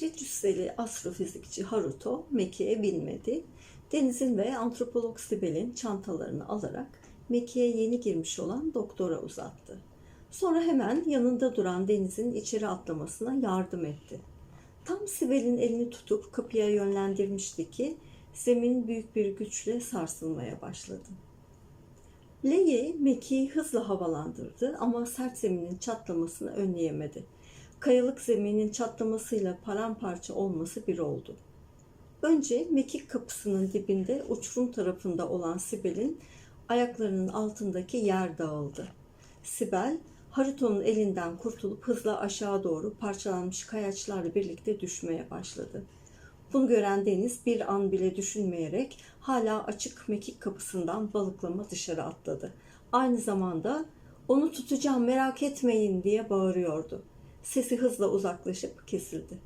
Şehri cüsseli astrofizikçi Haruto Meki'ye binmedi. Deniz'in ve antropolog Sibel'in çantalarını alarak Meki'ye yeni girmiş olan doktora uzattı. Sonra hemen yanında duran Deniz'in içeri atlamasına yardım etti. Tam Sibel'in elini tutup kapıya yönlendirmişti ki zemin büyük bir güçle sarsılmaya başladı. Leyi Meki'yi hızla havalandırdı ama sert zeminin çatlamasını önleyemedi. Kayalık zeminin çatlamasıyla paramparça olması bir oldu. Önce mekik kapısının dibinde uçurum tarafında olan Sibel'in ayaklarının altındaki yer dağıldı. Sibel, Haruto'nun elinden kurtulup hızla aşağı doğru parçalanmış kayaçlarla birlikte düşmeye başladı. Bunu gören Deniz bir an bile düşünmeyerek hala açık mekik kapısından balıklama dışarı atladı. Aynı zamanda onu tutacağım merak etmeyin diye bağırıyordu. Sesi hızla uzaklaşıp kesildi.